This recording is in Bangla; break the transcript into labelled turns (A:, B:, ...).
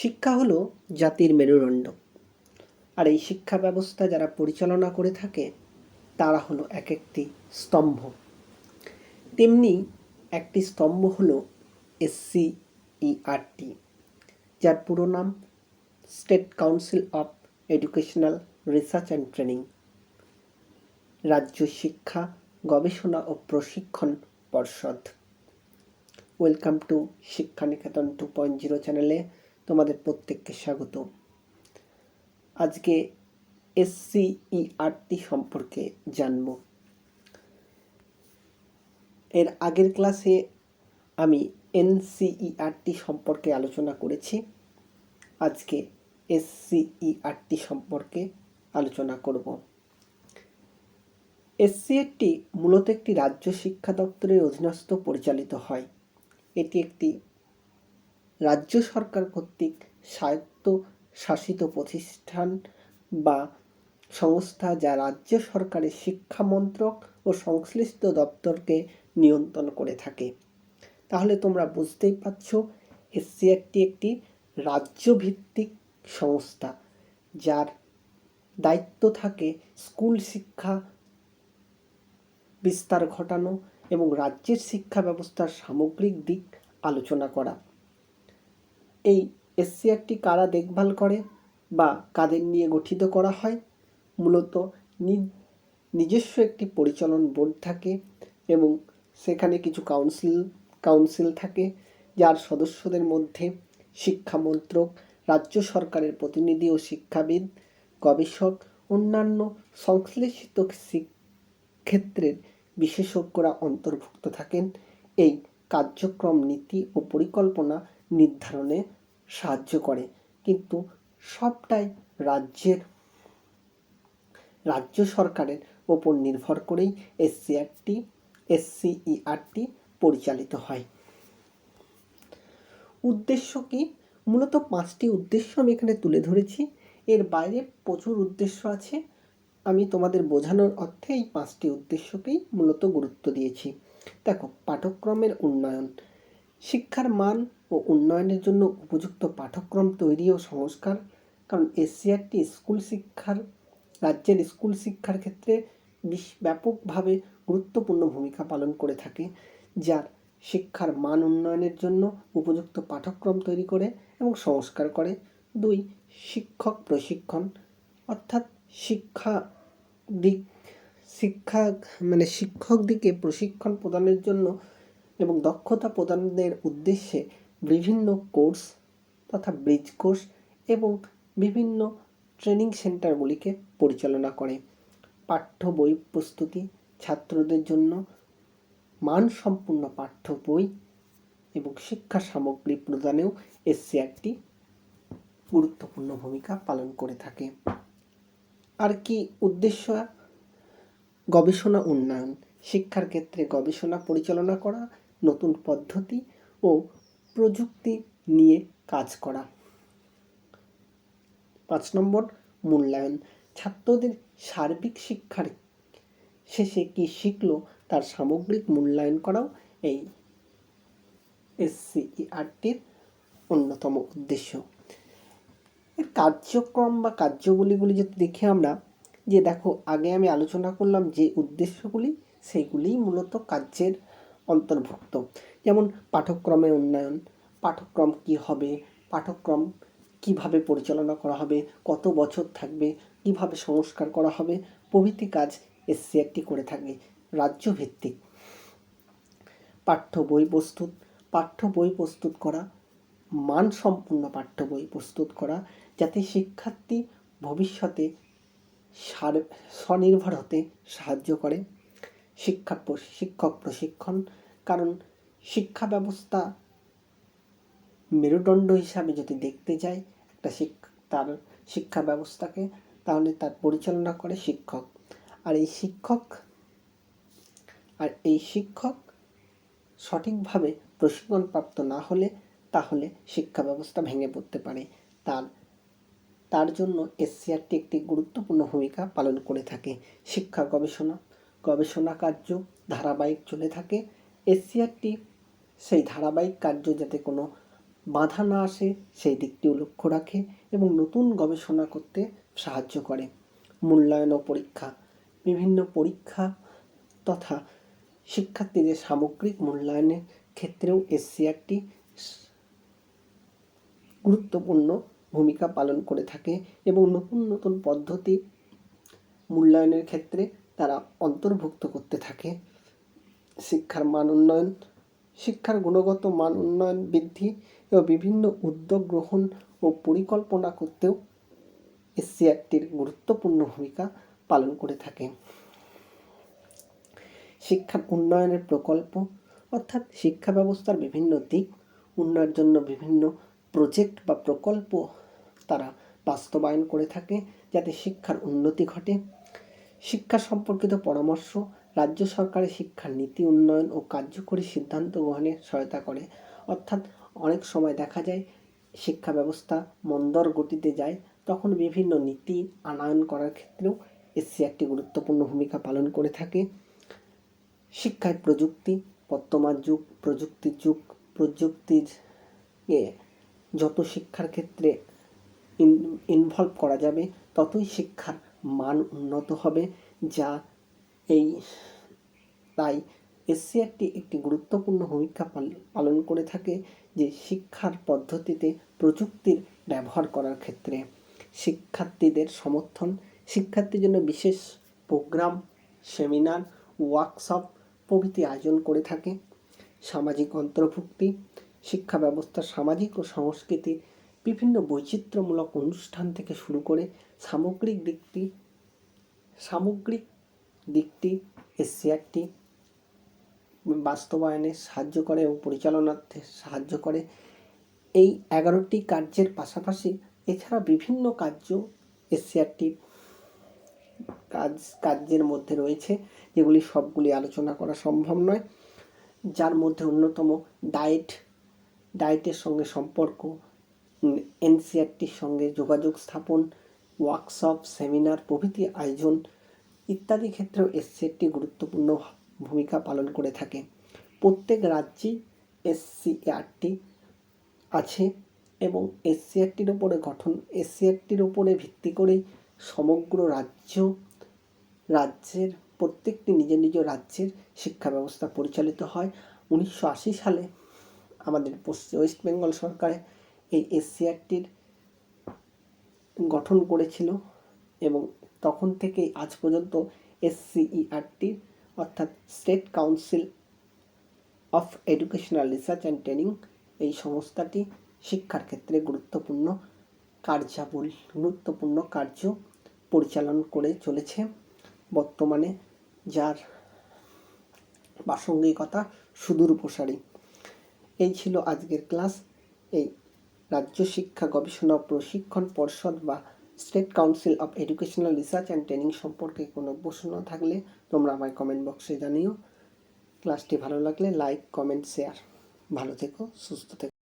A: শিক্ষা হলো জাতির মেরুদণ্ড। আর এই শিক্ষা ব্যবস্থা যারা পরিচালনা করে থাকে, তারা হলো এক একটি স্তম্ভ। তেমনি একটি স্তম্ভ হলো এসসি ইআরটি যার পুরো নাম state council of educational research and training. রাজ্য শিক্ষা, গবেষণা ও প্রশিক্ষণ পর্ষদ। Welcome to Shikshaniketan two point zero চ্যানেলে তোমাদের প্রত্যেককে স্বাগত। আজকে এসসিইআরটি সম্পর্কে জানব। এর আগের ক্লাসে আমি এনসিইআরটি সম্পর্কে আলোচনা করেছি। আজকে এসসিইআরটি সম্পর্কে আলোচনা করব। এসসিআরটি মূলত একটি রাজ্য শিক্ষা দপ্তরের অধীনস্থ পরিচালিত হয়। এটি একটি রাজ্য সরকার কর্তৃক স্বায়ত্ত শাসিত প্রতিষ্ঠান বা সংস্থা যা রাজ্য সরকারের শিক্ষা মন্ত্রক ও সংশ্লিষ্ট দপ্তরকে নিয়ন্ত্রণ করে থাকে। তাহলে তোমরা বুঝতেই পারছ এসসিআরটি একটি রাজ্যভিত্তিক সংস্থা, যার দায়িত্ব থাকে স্কুল শিক্ষা বিস্তার ঘটানো এবং রাজ্যের শিক্ষা ব্যবস্থার সামগ্রিক দিক আলোচনা করা। এই এসসিআরটি কারা দেখভাল করে বা কাদের নিয়ে গঠিত করা হয়? মূলত নিজস্ব একটি পরিচালন বোর্ড থাকে এবং সেখানে কিছু কাউন্সিল কাউন্সিল থাকে যার সদস্যদের মধ্যে শিক্ষা মন্ত্রক রাজ্য সরকারের প্রতিনিধি ও শিক্ষাবিদ, গবেষক, অন্যান্য সংশ্লিষ্ট ক্ষেত্রের বিশেষজ্ঞরা অন্তর্ভুক্ত থাকেন। এই কার্যক্রম নীতি ও পরিকল্পনা নির্ধারণে সাহায্য করে। কিন্তু সবটাই রাজ্যের, রাজ্য সরকারের ওপর নির্ভর করেই এসসিআরটি, এসসিইআরটি পরিচালিত হয়। উদ্দেশ্য কি? মূলত পাঁচটি উদ্দেশ্য আমি এখানে তুলে ধরেছি। এর বাইরে প্রচুর উদ্দেশ্য আছে। আমি তোমাদের বোঝানোর অর্থে এই পাঁচটি উদ্দেশ্যকেই মূলত গুরুত্ব দিয়েছি। দেখো, পাঠ্যক্রমের উন্নয়ন, শিক্ষার মান ও উন্নয়নের জন্য উপযুক্ত পাঠ্যক্রম তৈরি ও সংস্কার, কারণ এসসিআরটি স্কুল শিক্ষার, রাজ্যের স্কুল শিক্ষার ক্ষেত্রে বিশ ব্যাপকভাবে গুরুত্বপূর্ণ ভূমিকা পালন করে থাকে, যার শিক্ষার মান উন্নয়নের জন্য উপযুক্ত পাঠ্যক্রম তৈরি করে এবং সংস্কার করে। দুই, শিক্ষক প্রশিক্ষণ, অর্থাৎ শিক্ষা দিক, শিক্ষা মানে শিক্ষক দিকে প্রশিক্ষণ প্রদানের জন্য এবং দক্ষতা প্রদানের উদ্দেশ্যে বিভিন্ন কোর্স তথা ব্রিজ কোর্স এবং বিভিন্ন ট্রেনিং সেন্টারগুলিকে পরিচালনা করে। পাঠ্য বই প্রস্তুতি ছাত্রদের জন্য মানসম্পন্ন পাঠ্য বই এবং শিক্ষা সামগ্রী প্রদানেও এসসিআরটি গুরুত্বপূর্ণ ভূমিকা পালন করে থাকে। আর কি উদ্দেশ্য? গবেষণা উন্নয়ন। শিক্ষার ক্ষেত্রে গবেষণা পরিচালনা করা, নতুন পদ্ধতি ও প্রযুক্তি নিয়ে কাজ করা। পাঁচ নম্বর, মূল্যায়ন। ছাত্রদের সার্বিক শিক্ষার শেষে কি শিখলো তার সামগ্রিক মূল্যায়ন করাও এই এসসিইআরটির অন্যতম উদ্দেশ্য। এর কার্যক্রম বা কার্যগুলিগুলি যদি দেখি আমরা, যে দেখো, আগে আমি আলোচনা করলাম যে উদ্দেশ্যগুলি, সেইগুলিই মূলত কার্যের অন্তর্ভুক্ত। যেমন পাঠ্যক্রমের উন্নয়ন, পাঠ্যক্রম কি হবে, পাঠ্যক্রম কীভাবে পরিচালনা করা হবে, কত বছর থাকবে, কীভাবে সংস্কার করা হবে, প্রভৃতি কাজ এসসিআরটি করে থাকে, রাজ্যভিত্তিক। পাঠ্য বই প্রস্তুত, পাঠ্য বই প্রস্তুত করা, মানসম্পন্ন পাঠ্য বই প্রস্তুত করা, যাতে শিক্ষার্থী ভবিষ্যতে স্বনির্ভর হতে সাহায্য করে। শিক্ষা শিক্ষক প্রশিক্ষণ কারণ শিক্ষা ব্যবস্থা মেরুদণ্ড হিসাবে যদি দেখতে যাই, একটা শিক্ষা তার শিক্ষা ব্যবস্থাকে, তাহলে তার পরিচালনা করে শিক্ষক। আর এই শিক্ষক, আর এই শিক্ষক সঠিকভাবে প্রশিক্ষণপ্রাপ্ত না হলে, তাহলে শিক্ষা ব্যবস্থা ভেঙে পড়তে পারে। তার তার জন্য এসসিআরটি একটি গুরুত্বপূর্ণ ভূমিকা পালন করে থাকে। শিক্ষা গবেষণা গবেষণা কার্য ধারাবাহিক চলে থাকে। এসসিআরটি সেই ধারাবাহিক কার্য যাতে কোনো বাধা না আসে, সেই দিকটিও লক্ষ্য রাখে এবং নতুন গবেষণা করতে সাহায্য করে। মূল্যায়ন ও পরীক্ষা, বিভিন্ন পরীক্ষা তথা শিক্ষার্থীদের সামগ্রিক মূল্যায়নের ক্ষেত্রেও এসসিআরটি গুরুত্বপূর্ণ ভূমিকা পালন করে থাকে এবং নতুন নতুন পদ্ধতি মূল্যায়নের ক্ষেত্রে তারা অন্তর্ভুক্ত করতে থাকে। শিক্ষার মান উন্নয়ন, শিক্ষার গুণগত মান উন্নয়ন, বৃদ্ধি এবং বিভিন্ন উদ্যোগ গ্রহণ ও পরিকল্পনা করতেও এসসিআরটির গুরুত্বপূর্ণ ভূমিকা পালন করে থাকে। শিক্ষার উন্নয়নের প্রকল্প অর্থাৎ শিক্ষা ব্যবস্থার বিভিন্ন দিক, উন্নয়নের জন্য বিভিন্ন প্রজেক্ট বা প্রকল্প তারা বাস্তবায়ন করে থাকে যাতে শিক্ষার উন্নতি ঘটে। শিক্ষা সম্পর্কিত পরামর্শ রাজ্য সরকারের শিক্ষার নীতি উন্নয়ন ও কার্যকরী সিদ্ধান্ত গ্রহণে সহায়তা করে। অর্থাৎ অনেক সময় দেখা যায়, শিক্ষা ব্যবস্থা মন্দর গতিতে যায়, তখন বিভিন্ন নীতি আনয়ন করার ক্ষেত্রেও এসসি একটি গুরুত্বপূর্ণ ভূমিকা পালন করে থাকে। শিক্ষায় প্রযুক্তি, বর্তমান যুগ, প্রযুক্তির যুগ, প্রযুক্তির এ যত শিক্ষার ক্ষেত্রে ইনভলভ করা যাবে, ততই শিক্ষার মান উন্নত হবে, যা এই, তাই এসসিআরটি একটি গুরুত্বপূর্ণ ভূমিকা পাল- পালন করে থাকে যে শিক্ষার পদ্ধতিতে প্রযুক্তির ব্যবহার করার ক্ষেত্রে। শিক্ষার্থীদের সমর্থন, শিক্ষার্থীর জন্য বিশেষ প্রোগ্রাম, সেমিনার, ওয়ার্কশপ, প্রভৃতি আয়োজন করে থাকে। সামাজিক অন্তর্ভুক্তি, শিক্ষা ব্যবস্থার সামাজিক ও সংস্কৃতির বিভিন্ন বৈচিত্র্যমূলক অনুষ্ঠান থেকে শুরু করে সামগ্রিক দিকটি, সামগ্রিক দিকটি এসসিআরটি বাস্তবায়নে সাহায্য করে এবং পরিচালনাতে সাহায্য করে। এই এগারোটি কার্যের পাশাপাশি এছাড়া বিভিন্ন কার্য এসসিআরটি কাজ, কার্যের মধ্যে রয়েছে, যেগুলি সবগুলি আলোচনা করা সম্ভব নয়। যার মধ্যে অন্যতম ডায়েট, ডায়েটের সঙ্গে সম্পর্ক এনসিআরটির সঙ্গে যোগাযোগ স্থাপন, ওয়ার্কশপ, সেমিনার প্রভৃতি আয়োজন ইত্যাদি ক্ষেত্রেও এসসিআরটি গুরুত্বপূর্ণ ভূমিকা পালন করে থাকে। প্রত্যেক রাজ্যে রাজ্যেই এসসিআরটি আছে এবং এসসিআরটির ওপরে গঠন এসসিআরটির ওপরে ভিত্তি করেই সমগ্র রাজ্য, রাজ্যের প্রত্যেকটি নিজ নিজ রাজ্যের শিক্ষা ব্যবস্থা পরিচালিত হয়। উনিশশো আশি সালে আমাদের পশ্চিম, ওয়েস্ট বেঙ্গল সরকার এই এসসিআরটির গঠন করেছিল। এবং তখন থেকেই আজ পর্যন্ত এসসিইআরটির অর্থাৎ state council of educational research and training, এই সংস্থাটি শিক্ষার ক্ষেত্রে গুরুত্বপূর্ণ কার্যাবলী, গুরুত্বপূর্ণ কার্য পরিচালন করে চলেছে। বর্তমানে যার প্রাসঙ্গিকতা সুদূর প্রসারী। এই ছিল আজকের ক্লাস। এই রাজ্য শিক্ষা গবেষণা প্রশিক্ষণ পর্ষদ বা state council of educational research and training সম্পর্কে কোনো প্রশ্ন থাকলে তোমরা আমায় কমেন্ট বক্সে জানিও। ক্লাসটি ভালো লাগলে লাইক কমেন্ট শেয়ার ভালো থেকো, সুস্থ থেকো।